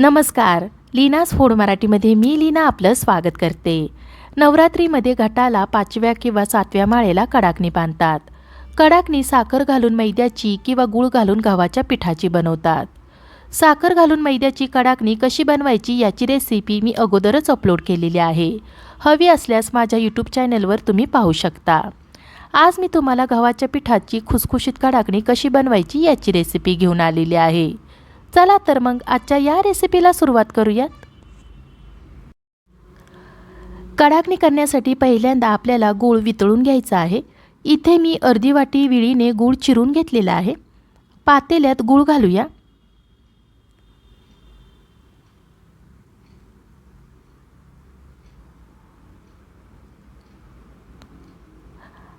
नमस्कार. लीनास फोड मराठीमध्ये मी लीना आपलं स्वागत करते. नवरात्रीमध्ये घटाला पाचव्या किंवा सातव्या माळेला कडाकणी बांधतात. कडाकणी साखर घालून मैद्याची किंवा गूळ घालून गव्हाच्या पिठाची बनवतात. साखर घालून मैद्याची कडाकणी कशी बनवायची याची रेसिपी मी अगोदरच अपलोड केलेली आहे. हवी असल्यास माझ्या यूट्यूब चॅनलवर तुम्ही पाहू शकता. आज मी तुम्हाला गव्हाच्या पिठाची खुसखुशीत कडाकणी कशी बनवायची याची रेसिपी घेऊन आलेली आहे. चला तर मग आजच्या या रेसिपीला सुरुवात करूयात. कडाकणी करण्यासाठी पहिल्यांदा आपल्याला गूळ वितळून घ्यायचा आहे. इथे मी अर्धी वाटी विळीने गूळ चिरून घेतलेला आहे. पातेल्यात गूळ घालूया.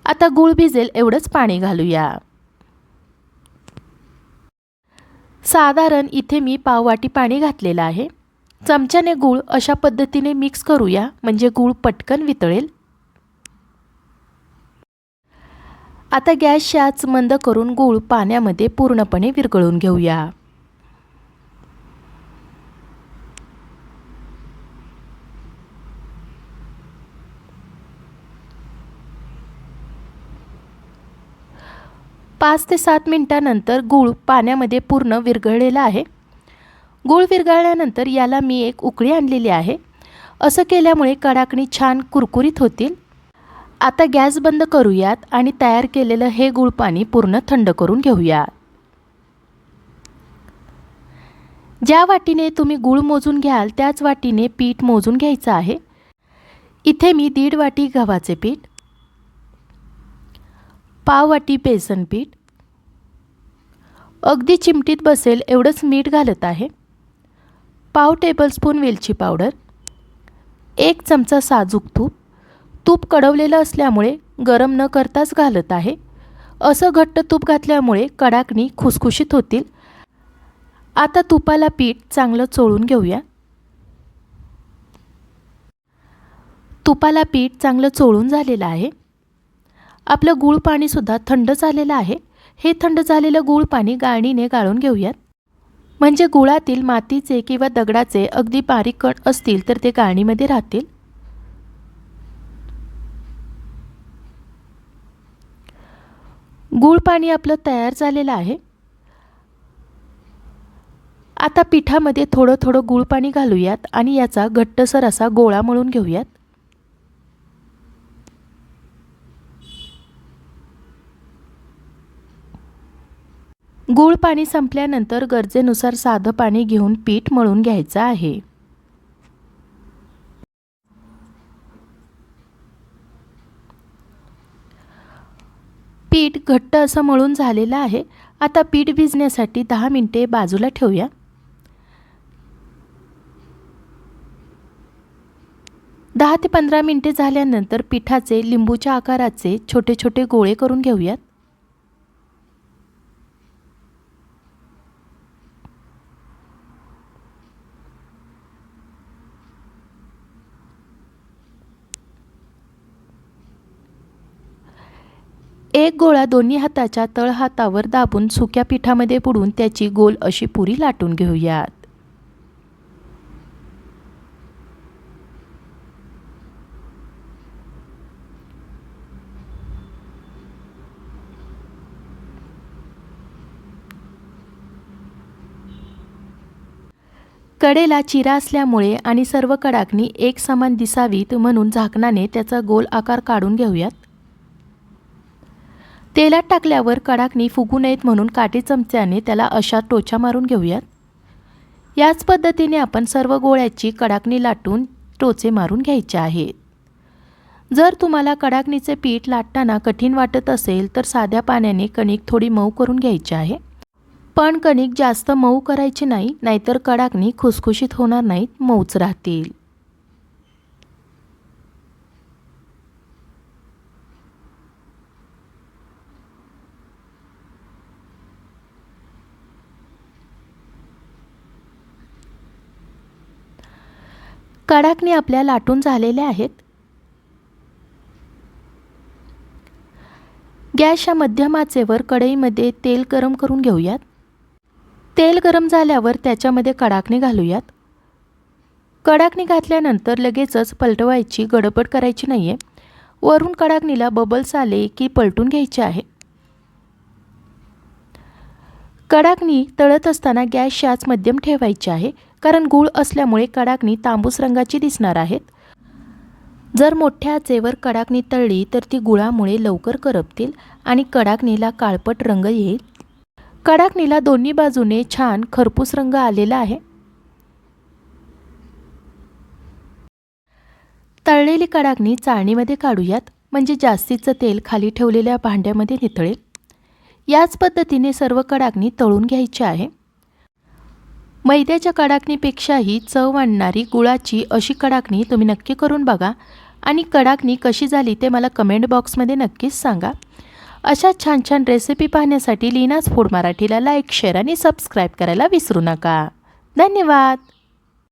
आता गूळ भिजेल एवढंच पाणी घालूया. साधारण इथे मी पाववाटी पाणी घातलेलं आहे. चमच्याने गूळ अशा पद्धतीने मिक्स करूया. म्हणजे गूळ पटकन वितळेल. आता गॅसची आच मंद करून गूळ पाण्यामध्ये पूर्णपणे विरघळून घेऊया. पाच ते सात मिनटानंतर गूळ पाण्यामध्ये पूर्ण विरघळलेला आहे. गूळ विरघळल्यानंतर याला मी एक उकळी आणलेली आहे. असं केल्यामुळे कडाकणी छान कुरकुरीत होतील. आता गॅस बंद करूयात आणि तयार केलेलं हे गूळ पाणी पूर्ण थंड करून घेऊया ज्या वाटीने तुम्ही गूळ मोजून घ्याल त्याच वाटीने पीठ मोजून घ्यायचं आहे. इथे मी दीड वाटी गव्हाचे पीठ पाववाटी बेसन पीठ. अगदी चिमटीत बसेल एवढंच मीठ घालत आहे. पाव टेबलस्पून वेलची पावडर एक चमचा साजूक तूप. तूप कडवलेलं असल्यामुळे गरम न करताच घालत आहे. असं घट्ट तूप घातल्यामुळे कडाकणी खुसखुशीत होतील. आता तुपाला पीठ चांगलं चोळून घेऊया. तुपाला पीठ चांगलं चोळून झालेलं आहे. आपलं गूळ पाणीसुद्धा थंड झालेलं आहे. हे थंड झालेलं गूळ पाणी गाळणीने गाळून घेऊयात. म्हणजे गुळातील मातीचे किंवा दगडाचे अगदी बारीक कण असतील तर ते गाळणीमध्ये राहतील. गूळ पाणी आपलं तयार झालेलं आहे. आता पिठामध्ये थोडं थोडं गूळ पाणी घालूयात आणि याचा घट्टसर असा गोळा मळून घेऊयात. गूळ पाणी संपल्यानंतर गरजेनुसार साधं पाणी घेऊन पीठ मळून घ्यायचं आहे. पीठ घट्ट असं मळून झालेलं आहे. आता पीठ भिजण्यासाठी दहा मिनटे बाजूला ठेवूया. दहा ते पंधरा मिनटे झाल्यानंतर पिठाचे लिंबूच्या आकाराचे छोटे छोटे गोळे करून घेऊयात. एक गोळा दोन्ही हाताच्या तळहातावर दाबून सुक्या पिठामध्ये बुडून त्याची गोल अशी पुरी लाटून घेऊयात. कडेला चिरा असल्यामुळे आणि सर्व कडाकणी एक समान दिसावीत म्हणून झाकणाने त्याचा गोल आकार काढून घेऊयात. तेलात टाकल्यावर कडाकणी फुगू नयेत म्हणून काठी चमच्याने त्याला अशा टोचा मारून घेऊयात. याच पद्धतीने आपण सर्व गोळ्याची कडाकणी लाटून टोचे मारून घ्यायचे आहेत. जर तुम्हाला कडाकणीचे पीठ लाटताना कठीण वाटत असेल तर साध्या पाण्याने कणिक थोडी मऊ करून घ्यायची आहे. पण कणिक जास्त मऊ करायची नाही नाहीतर कडाकणी खुसखुशीत होणार नाहीत मऊच राहतील. कडाकणी आपल्या लाटून झालेल्या आहेत. गॅसच्या मध्यम आचेवर कढईमध्ये तेल गरम करून घेऊयात. तेल गरम झाल्यावर त्याच्यामध्ये कडाकणी घालूयात. कडाकणी घातल्यानंतर लगेचच पलटवायची गडबड करायची नाही आहे वरून कडाकणीला बबल्स आले की पलटून घ्यायचे आहे. कडाकणी तळत असताना गॅस आच मध्यम ठेवायची आहे. कारण गूळ असल्यामुळे कडाकणी तांबूस रंगाची दिसणार आहेत. जर मोठ्या आचेवर कडाकणी तळली तर ती गुळामुळे लवकर करपतील आणि कडाकणीला काळपट रंग येईल. कडाकणीला दोन्ही बाजूने छान खरपूस रंग आलेला आहे. तळलेली कडाकणी चाळणीमध्ये काढूयात म्हणजे जास्तीचं तेल खाली ठेवलेल्या भांड्यामध्ये नितळेल. याच पद्धतीने सर्व कडाकणी तळून घ्यायची आहे. मैद्याच्या कडाकणीपेक्षाही चव आणणारी गुळाची अशी कडाकणी तुम्ही नक्की करून बघा. आणि कडाकणी कशी झाली ते मला कमेंट बॉक्समध्ये नक्कीच सांगा. अशा छान छान रेसिपी पाहण्यासाठी लीनाच फूड मराठीला लाईक शेअर आणि सबस्क्राईब करायला विसरू नका. धन्यवाद!